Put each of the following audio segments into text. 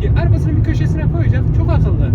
ki arabasının bir köşesine koyacak. Çok akıllı.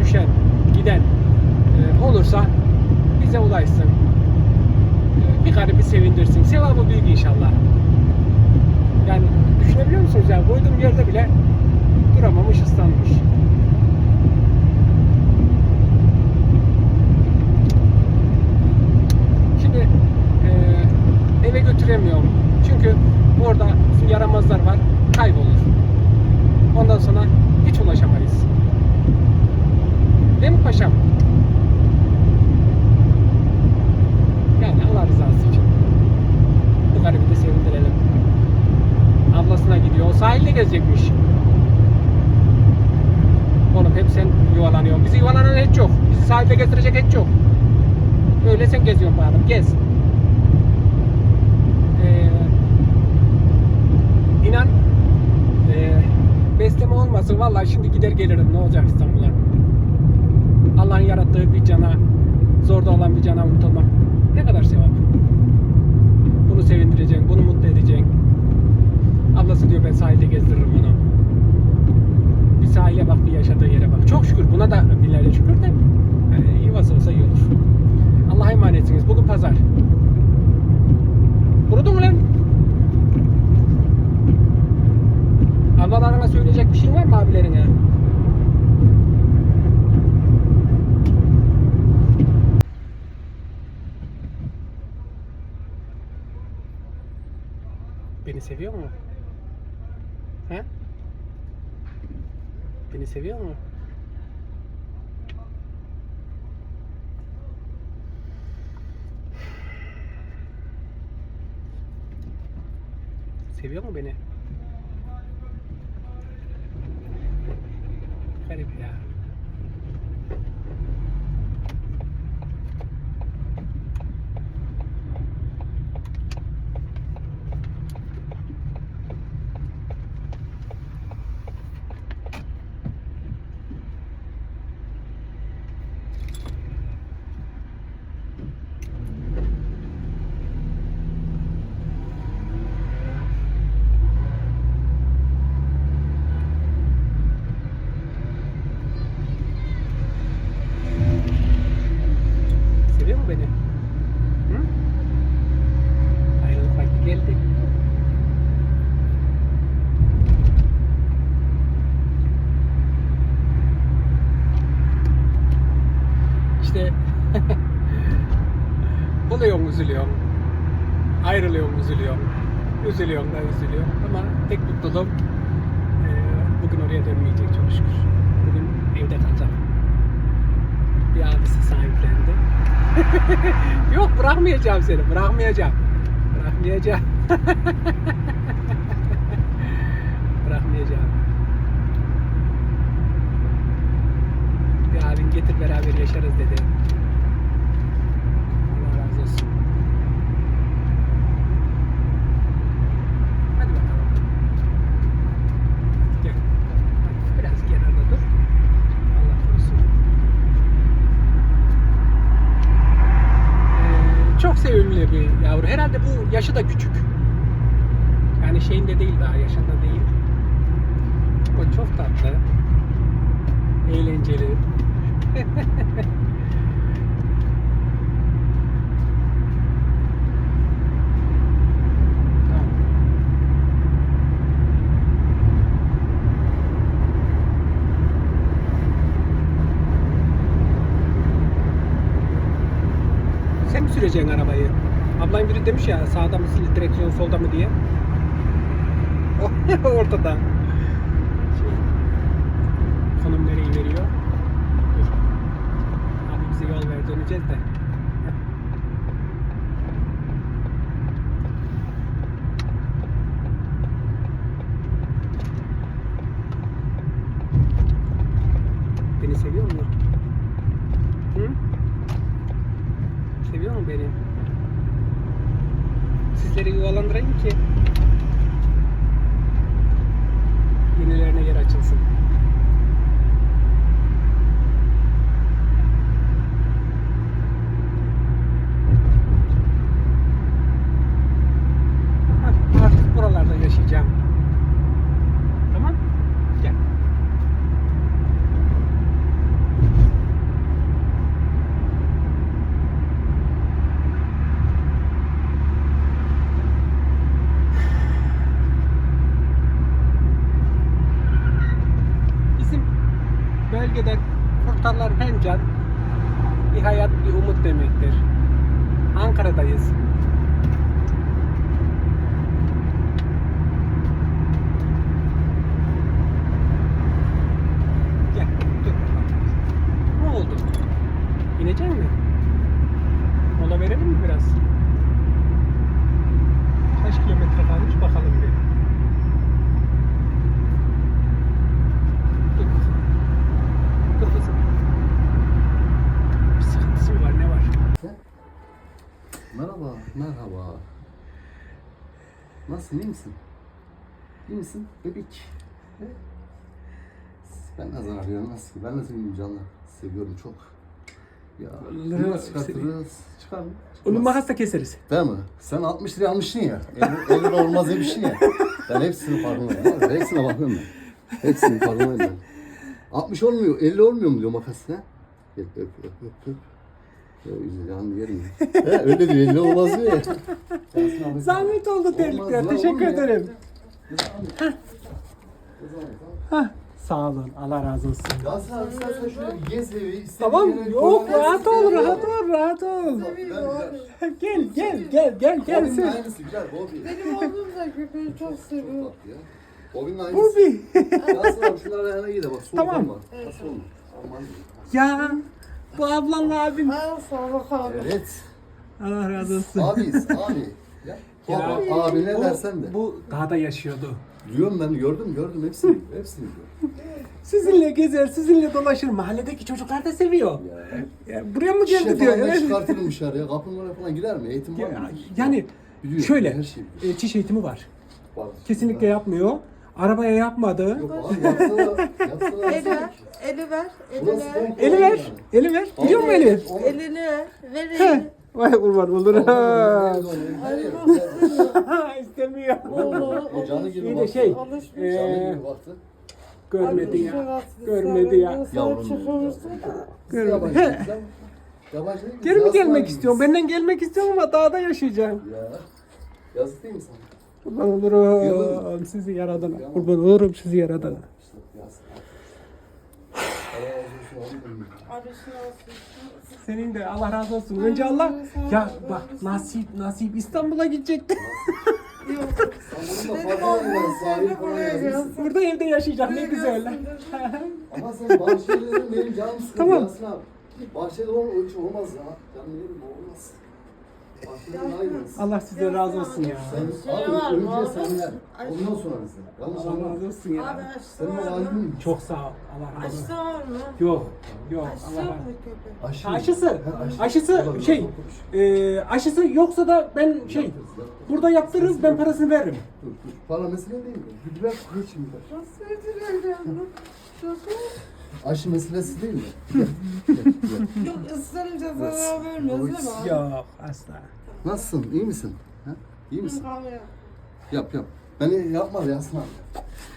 düşen, giden e, olursa bize ulaşsın. E, bir garibi sevindirsin. Sevabı büyük inşallah. Yani düşünebiliyor musunuz? Yani koyduğum yerde bile duramamış, ıslanmış. Şimdi e, eve götüremiyorum. Çünkü orada yaramazlar var. Kaybolur. Ondan sonra hiç ulaşamayız. Değil mi paşam? Seviyor mu? Seviyor mu beni? Garip ya. Seviyor mu beni? Hı? Ayrılık vakti geldi. İşte buluyorsun üzülüyorsun. Ayrılıyorsun üzülüyorsun. Üzülüyorsun da üzülüyorsun. Ama tek mutluluğum eee, bugün oraya dönmeyecek çok şükür. Bugün evde kalacak. Bir abisi sahiplendi. Yok bırakmayacağım seni. Bırakmayacağım. Bırakmayacağım. bırakmayacağım. Bir abin getir beraber yaşarız dedi. Allah razı olsun. Hadi bakalım. Gel. Hadi Biraz kenarda dur. Allah korusun. Ee, çok sevimli bir yavru. Herhalde bu yaşı da küçük. Yani şeyinde değil daha yaşında değil. O çok tatlı. Eğlenceli. Sen mi süreceksin arabayı? Ablam biri demiş ya sağda mı direksiyon solda mı diye. Ortada. Şey, konum nereyi veriyor? Dur. Abi bize yol ver döneceğiz de. Heh. Beni seviyor mu? Hı? Seviyor mu beni? Sizleri yuvalandırayım ki yenilerine yer açılsın. Hah, Artık buralarda yaşayacağım. Tamam? Gel. Bizim bölgede kurtarlar hem can, bir hayat, bir umut demektir. Ankara'dayız. Gel, dur. Ne oldu? İnecek mi? Mola verelim mi biraz? Kaç kilometre kalmış bakalım bir. Dur kızım. Dur kızım. Bir sıkıntısı var? Ne var? Merhaba, merhaba. Nasılsın, iyi misin? İyi misin? Bebek. Ben zaman arıyorum, nasıl? Ben nasıl bilmiyorum canlar. Seviyorum çok. Ya, nasıl çıkartırız? Çıkar mı? Onu makasla keseriz. Değil mi? Sen 60 liraya almışsın ya. 50, 50 lira olmaz demişsin ya. Ben hepsini farkındayım. Hepsine bakıyorum ben. Hepsini farkındayım ben. 60 olmuyor, 50 olmuyor mu diyor makas ha? Öp öp öp öp. öp. Can yerim. He, öyle diyor. Elli olmaz diyor ya. Yasin abi- Zahmet oldu Olmaz terlikler. lan, olur Teşekkür mu ya? ederim. Hah, sağ olun. Allah razı olsun. Yasin abi sen sen şöyle bir gez evi. Tamam. Yok rahat ol, rahat ol, rahat ol. Gel, gel, gel, gel, gel. Bobby'nin Sen. aynısı güzel Bobby. Benim oğlum da köpeği çok seviyor. Ya. Bobby'nin aynısı. Bubi. Yasin abi şunlara ayağına giy de bak. soğuk Tamam. olma. Aman. Ya bu ablanla abim. Ha sağlık abi. Evet. Allah razı olsun. Abiyiz abi. Ya. Ya, Baba, abi ne dersen de. Bu dağda yaşıyordu. Diyorum ben gördüm gördüm hepsini hepsini gördüm. Sizinle gezer, sizinle dolaşır. Mahalledeki çocuklar da seviyor. Ya. Ya, buraya mı geldi Şişe diyor. falan da Evet. çıkartırım dışarıya. Kapının oraya falan gider mi? Eğitim var Ya, mı? Yani Biliyor, şöyle, her biliyor. e, çiş eğitimi var. Var. Kesinlikle yapmıyor. Arabaya yapmadı. Yok abi yapsana. Yapsana. Eli ver, eli ver, eli Burası ver. Eli ver, eli ver. Biliyor musun eli? Elini ver, ver Heh. elini. Vay kurban. Hayır. İstemiyor. O canı gibi İyi de baktı. şey, Alışmış. e, Canı gibi baktı. görmedi ya. Görmedi ya. Yavrum. Görmedi. Yabancı? Geri mi gelmek abi. istiyorum? Benden gelmek istiyorum ama dağda yaşayacağım. Ya. Yazık değil mi sana? Kurban olurum sizi yaradana. Kurban olurum sizi yaradana. İşte Yasin abi. Allah razı olsun abi. Arışın olsun. Senin de Allah razı olsun. Önce Allah ya bak nasip nasip İstanbul'a gidecekti. Benim sahil seni falan buraya gelsin. Burada evde yaşayacağım ne güzel. Ama sen Bahçeli'nin benim canım sıkıldı Tamam. Yasin abi. Bahçeli olmaz ya. Canım yerim olmaz. Allah size razı olsun ya. Sen Şey var abi önce senler. Ondan sonra bize. Allah anlama. razı olsun ya. Abi aşısı Senin o var mı? Çok sağ ol. Allah razı olsun. Aşısı var mı? Yok. Yok. Aşısı Allah yok razı mu olsun. köpek? aşı. Aşısı. Ha, aşı. Aşısı şey. E, aşısı yoksa da ben şey burada yaptırırız ben parasını veririm. Dur, dur. Para mesele değil mi? Bir ver, koy şimdi ver. Nasıl Aşı meselesi değil mi? Yok ısırınca zarar vermez değil mi abi? Yok asla. Nasılsın? İyi misin? Ha? İyi misin? Kahve yap. Yap. Beni yapma Yasin abi.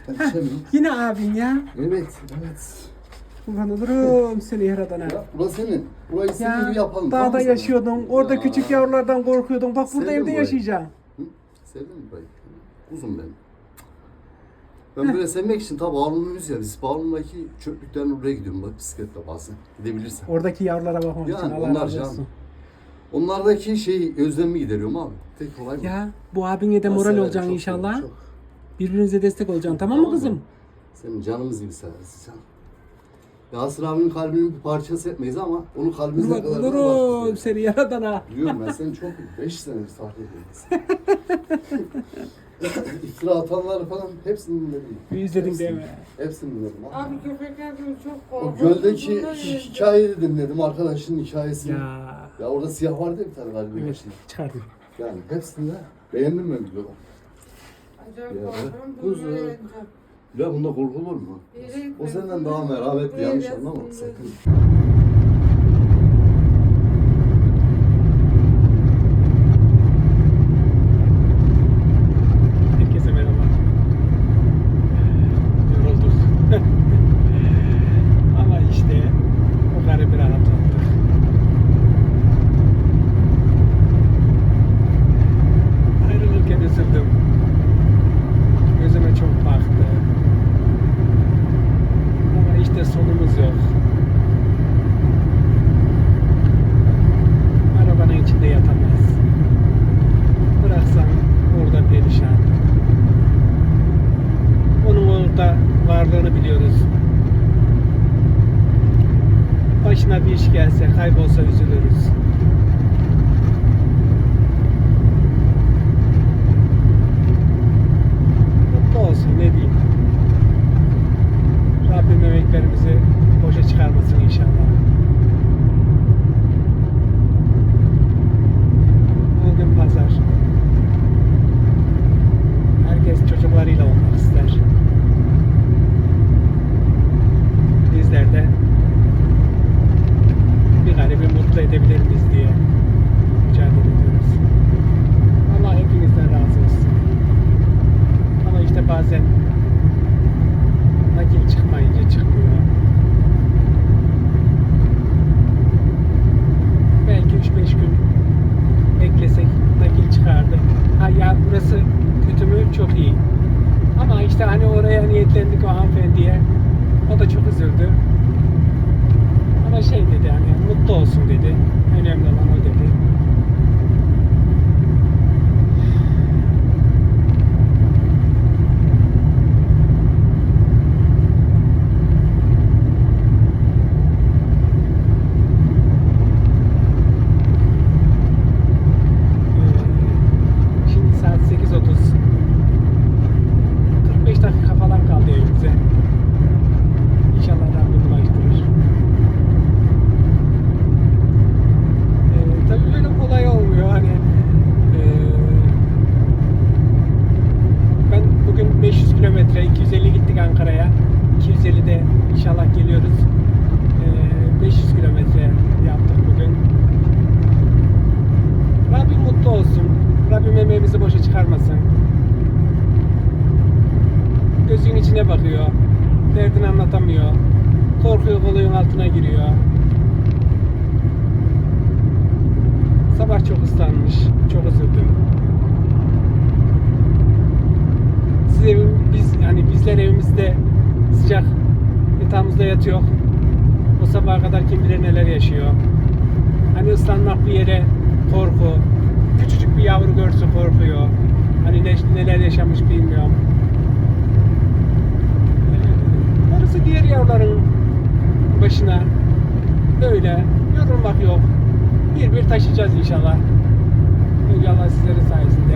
Ben içemiyorum. Yine abin ya. Evet, evet. Kurban olurum seni yaradana. Ya burası senin. Burayı istediğin gibi yapalım. tamam dağda sana? yaşıyordun. Orada Ya. küçük yavrulardan korkuyordun. Bak burada Sevdim evde burayı. yaşayacaksın. Sevdin mi burayı? Uzun benim. Ben böyle sevmek için tabi Bağlumluyuz ya. Biz Bağlum'daki çöplüklerin oraya gidiyorum bak bisikletle bazen. Gidebilirsen. Oradaki yavrulara bakmak için Yani Allah onlar razı can. olsun. Onlardaki şey özlemimi gideriyorum abi. Tek olay bu. Ya bu abine de Ben moral severim, olacaksın çok inşallah. severim, çok. Birbirinize destek olacaksın tamam mı Tamam kızım? Senin canımız gibi severiz can. Yasir abinin kalbinin bir parçası etmeyiz ama onun kalbimize Kurban kadar da olurum var. seni yaradana. Biliyorum ben seni çok 5 senedir takip ediyorum. İftira atanları falan hepsini dinledim. Bir izledin Hepsini- değil mi? Hepsini dinledim. abi. Abi köpekler gibi çok O göldeki Bunlar hikayeyi dinledim arkadaşının hikayesini. Ya, Ya. orada siyah vardı ya bir tane galiba. Evet çıkardım. Yani hepsini de beğendim ben videoda. Acayip Ya, korkuyorum. kuzu. Bunları yiyeceğim. Ya bunda korkulur mu? Yiyecek O mi? senden daha merhametli yanlış Yiyeceğiz, anlama yiyeceğiz. sakın. Anlatamıyor. Korkuyor koluyun altına giriyor. Sabah çok ıslanmış. Çok üzüldüm. Siz evim, biz yani bizler evimizde sıcak yatağımızda yatıyor. O sabaha kadar kim bilir neler yaşıyor. Hani ıslanmak bir yere korku. Küçücük bir yavru görse korkuyor. Hani ne, neler yaşamış bilmiyorum. Orası diğer yavruların başına. Böyle yorulmak yok. Bir bir taşıyacağız inşallah. İnşallah sizlerin sayesinde.